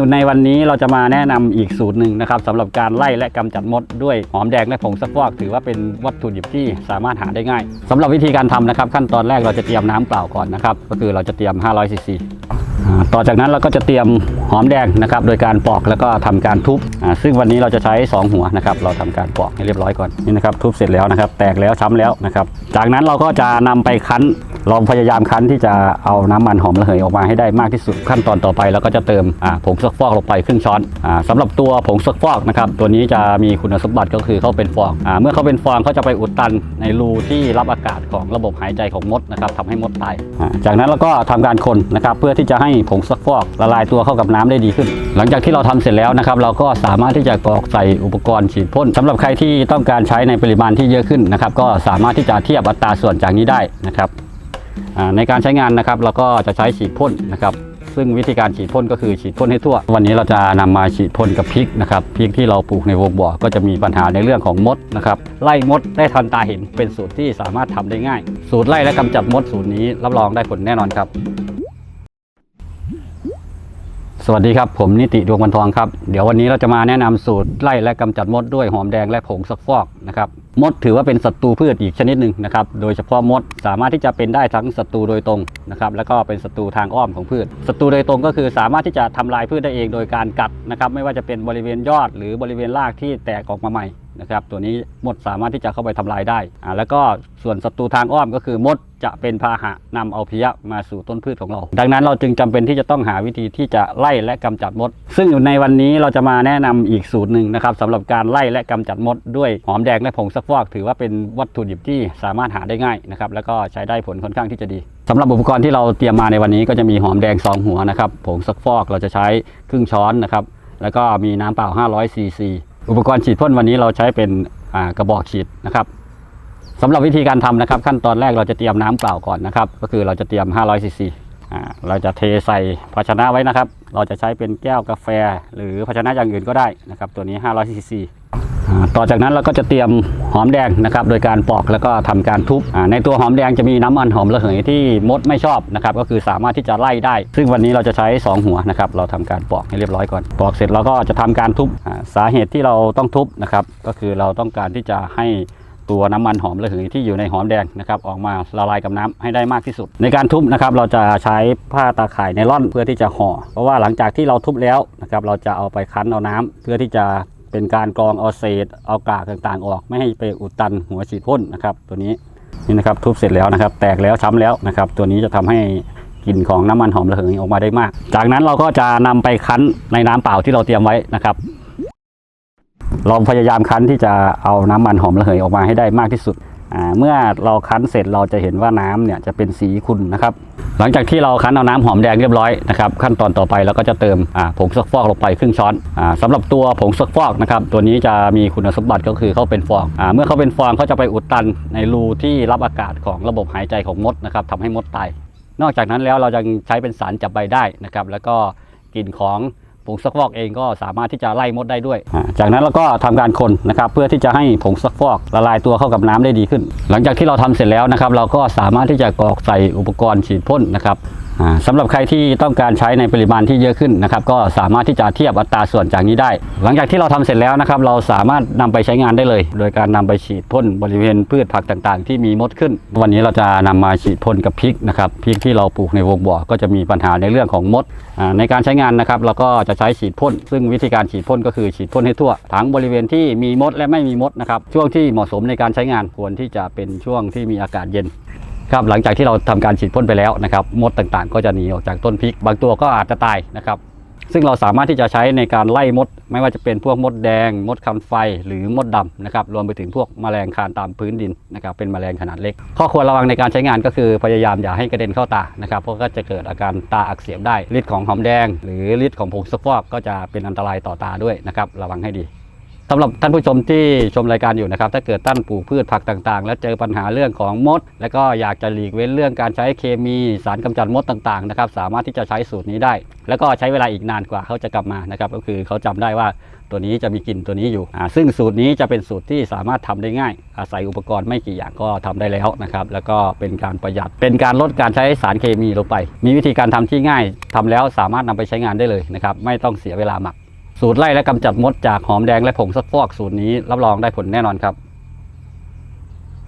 ในวันนี้เราจะมาแนะนำอีกสูตรหนึ่งนะครับสำหรับการไล่และกำจัดมดด้วยหอมแดงและผงซักฟอก ถือว่าเป็นวัตถุดิบที่สามารถหาได้ง่ายสำหรับวิธีการทำนะครับ ขั้นตอนแรกเราจะเตรียมน้ำเปล่าก่อนนะครับ ก็คือเราจะเตรียม 500 ซีซีต่อจากนั้นเราก็จะเตรียมหอมแดงนะครับ โดยการปอกแล้วก็ทำการทุบซึ่งวันนี้เราจะใช้ 2 หัวนะครับ เราทำการปอกให้เรียบร้อยก่อนนี่นะครับ ทุบเสร็จแล้วนะครับ แตกแล้วช้ำแล้วนะครับ จากนั้นเราก็จะนำไปคั้น ลองพยายามคั้นที่จะเอาน้ำมันหอมระเหยออกมาให้ได้มากที่สุดขั้นตอนต่อไปเราก็จะเติมผงซักฟอกลงไปครึ่งช้อนอาสำหรับตัวผงซักฟอกนะครับตัวนี้จะมีคุณสมบัติก็คือเขาเป็นฟองอเมื่อเขาเป็นฟองเขาจะไปอุดตันในรูที่รับอากาศของระบบหายใจของมดนะครับทำให้มดตายจากนั้นเราก็ทำการคนนะครับเพื่อที่จะให้ผงซักฟอกละลายตัวเข้ากับน้ำได้ดีขึ้น หลังจากที่เราทำเสร็จแล้วนะครับเราก็สามารถที่จะกรอกใส่อุปกรณ์ฉีดพ่นสำหรับใครที่ต้องการใช้ในปริมาณที่เยอะขึ้นนะครับก็สามารถที่จะเทียบอัตราส่วนจากนี้ได้นะครับ ในการใช้งานนะครับเราก็จะใช้ฉีดพ่นนะครับ ซึ่งวิธีการฉีดพ่นก็คือฉีดพ่นให้ทั่ว วันนี้เราจะนำมาฉีดพ่นกับพริกนะครับพริกที่เราปลูกในวงบ่อก็จะมีปัญหาในเรื่องของมดนะครับไล่มดได้ทันตาเห็นเป็นสูตรที่สามารถทำได้ง่าย สูตรไล่และกำจัดมดสูตรนี้รับรองได้ผลแน่นอนครับสวัสดีครับ ผมนิติดวงวันทองครับ เดี๋ยววันนี้เราจะมาแนะนำสูตรไล่และกำจัดมดด้วยหอมแดงและผงซักฟอกนะครับ มดถือว่าเป็นศัตรูพืชอีกชนิดหนึ่งนะครับ โดยเฉพาะมดสามารถที่จะเป็นได้ทั้งศัตรูโดยตรงนะครับ แล้วก็เป็นศัตรูทางอ้อมของพืช ศัตรูโดยตรงก็คือสามารถที่จะทำลายพืชได้เองโดยการกัดนะครับ ไม่ว่าจะเป็นบริเวณยอดหรือบริเวณรากที่แตกออกมาใหม่ นะครับตัวนี้มดสามารถที่จะเข้าไปทำลายได้อ่าแล้วก็ส่วนศัตรูทางอ้อมก็คือมดจะเป็นพาหะนำเอาเพลี้ยมาสู่ต้นพืชของเรา ดังนั้นเราจึงจำเป็นที่จะต้องหาวิธีที่จะไล่และกำจัดมด ซึ่งอยู่ในวันนี้เราจะมาแนะนำอีกสูตรหนึ่งนะครับสำหรับการไล่และกำจัดมด ด้วยหอมแดงและผงซักฟอก ถือว่าเป็นวัตถุดิบที่สามารถหาได้ง่ายนะครับแล้วก็ใช้ได้ผลค่อนข้างที่จะดีสำหรับอุปกรณ์ที่เราเตรียมมาในวันนี้ก็จะมีหอมแดงสองหัวนะครับผงซักฟอกเราจะใช้ครึ่งช้อนนะครับแล้วก็มีน้ำเปล่า 500ซีซี อุปกรณ์ฉีดพ่นวันนี้เราใช้เป็นกระบอกฉีดนะครับสำหรับวิธีการทำนะครับ ขั้นตอนแรกเราจะเตรียมน้ำเปล่าก่อนนะครับ ก็คือเราจะเตรียม 500ซีซีเราจะเทใส่ภาชนะไว้นะครับ เราจะใช้เป็นแก้วกาแฟ หรือภาชนะอย่างอื่นก็ได้นะครับ ตัวนี้ 500ซีซี ต่อจากนั้นเราก็จะเตรียมหอมแดงนะครับ โดยการปอกแล้วก็ทำการทุบในตัวหอมแดงจะมีน้ำมันหอมระเหยที่มดไม่ชอบนะครับ ก็คือสามารถที่จะไล่ได้ ซึ่งวันนี้เราจะใช้ 2 หัวนะครับ เราทำการปอกให้เรียบร้อยก่อน ปอกเสร็จเราก็จะทำการทุบสาเหตุที่เราต้องทุบนะครับ ก็คือเราต้องการที่จะให้ตัวน้ำมันหอมระเหยที่อยู่ในหอมแดงนะครับออกมาละลายกับน้ำให้ได้มากที่สุด ในการทุบนะครับเราจะใช้ผ้าตาข่ายไนล่อนเพื่อที่จะห่อเพราะว่าหลังจากที่เราทุบแล้วนะครับเราจะเอาไปคั้นเอาน้ำเพื่อที่จะ เป็นการกรองเอาเศษเอากากต่างๆ ออกไม่ให้ไปอุดตันหัวฉีดพ่นนะครับ ตัวนี้นี่นะครับทุบเสร็จแล้วนะครับ แตกแล้วช้ำแล้วนะครับ ตัวนี้จะทำให้กลิ่นของน้ำมันหอมระเหยออกมาได้มาก จากนั้นเราก็จะนำไปคั้นในน้ำเปล่าที่เราเตรียมไว้นะครับลองพยายามคั้นที่จะเอาน้ำมันหอมระเหยออกมาให้ได้มากที่สุด เมื่อเราคั้นเสร็จเราจะเห็นว่าน้ำเนี่ยจะเป็นสีขุ่นนะครับ หลังจากที่เราคั้นเอาน้ำหอมแดงเรียบร้อยนะครับขั้นตอนต่อไปเราก็จะเติมผงซักฟอกลงไปครึ่งช้อนอาสำหรับตัวผงซักฟอกนะครับตัวนี้จะมีคุณสมบัติก็คือเขาเป็นฟองอเมื่อเขาเป็นฟองเขาจะไปอุดตันในรูที่รับอากาศของระบบหายใจของมดนะครับทำให้มดตายนอกจากนั้นแล้วเรายังใช้เป็นสารจับใบได้นะครับแล้วก็กลิ่นของ ผงซักฟอกเองก็สามารถที่จะไล่มดได้ด้วย จากนั้นเราก็ทำการคนนะครับเพื่อที่จะให้ผงซักฟอกละลายตัวเข้ากับน้ำได้ดีขึ้น หลังจากที่เราทำเสร็จแล้วนะครับ เราก็สามารถที่จะกรอกใส่อุปกรณ์ฉีดพ่นนะครับ สำหรับใครที่ต้องการใช้ในปริมาณที่เยอะขึ้นนะครับก็สามารถที่จะเทียบอัตราส่วนจากนี้ได้ หลังจากที่เราทำเสร็จแล้วนะครับเราสามารถนำไปใช้งานได้เลย โดยการนำไปฉีดพ่นบริเวณพืชผักต่างๆ ที่มีมดขึ้น วันนี้เราจะนำมาฉีดพ่นกับพริกนะครับพริกที่เราปลูกในวงบ่อก็จะมีปัญหาในเรื่องของมด ในการใช้งานนะครับเราก็จะใช้ฉีดพ่นซึ่งวิธีการฉีดพ่นก็คือฉีดพ่นให้ทั่วทั้งบริเวณที่มีมดและไม่มีมดนะครับช่วงที่เหมาะสมในการใช้งานควรที่จะเป็นช่วงที่มีอากาศเย็น ครับหลังจากที่เราทำการฉีดพ่นไปแล้วนะครับมดต่างๆ ก็จะหนีออกจากต้นพริก บางตัวก็อาจจะตายนะครับ ซึ่งเราสามารถที่จะใช้ในการไล่มด ไม่ว่าจะเป็นพวกมดแดง มดคันไฟหรือมดดำนะครับรวมไปถึงพวกแมลงคานตามพื้นดินนะครับเป็นแมลงขนาดเล็ก ข้อควรระวังในการใช้งานก็คือพยายามอย่าให้กระเด็นเข้าตานะครับเพราะก็จะเกิดอาการตาอักเสบได้ฤทธิ์ของหอมแดง หรือฤทธิ์ของผงซักฟอกก็จะเป็นอันตรายต่อตาด้วยนะครับระวังให้ดี สำหรับท่านผู้ชมที่ชมรายการอยู่นะครับ ถ้าเกิดท่านปลูกพืชผักต่างๆ แล้วเจอปัญหาเรื่องของมด แล้วก็อยากจะหลีกเว้นเรื่องการใช้เคมีสารกำจัดมดต่างๆนะครับสามารถที่จะใช้สูตรนี้ได้ แล้วก็ใช้เวลาอีกนานกว่าเขาจะกลับมานะครับก็คือเขาจำได้ว่าตัวนี้จะมีกลิ่นตัวนี้อยู่อ่าซึ่งสูตรนี้จะเป็นสูตรที่สามารถทำได้ง่าย อาศัยอุปกรณ์ไม่กี่อย่างก็ทำได้แล้วนะครับ แล้วก็เป็นการประหยัด เป็นการลดการใช้สารเคมีลงไป มีวิธีการทำที่ง่ายทำแล้วสามารถนำไปใช้งานได้เลยนะครับ ไม่ต้องเสียเวลาหมัก สูตรไล่และกำจัดมดจากหอมแดงและผงซักฟอกสูตรนี้รับรองได้ผลแน่นอนครับ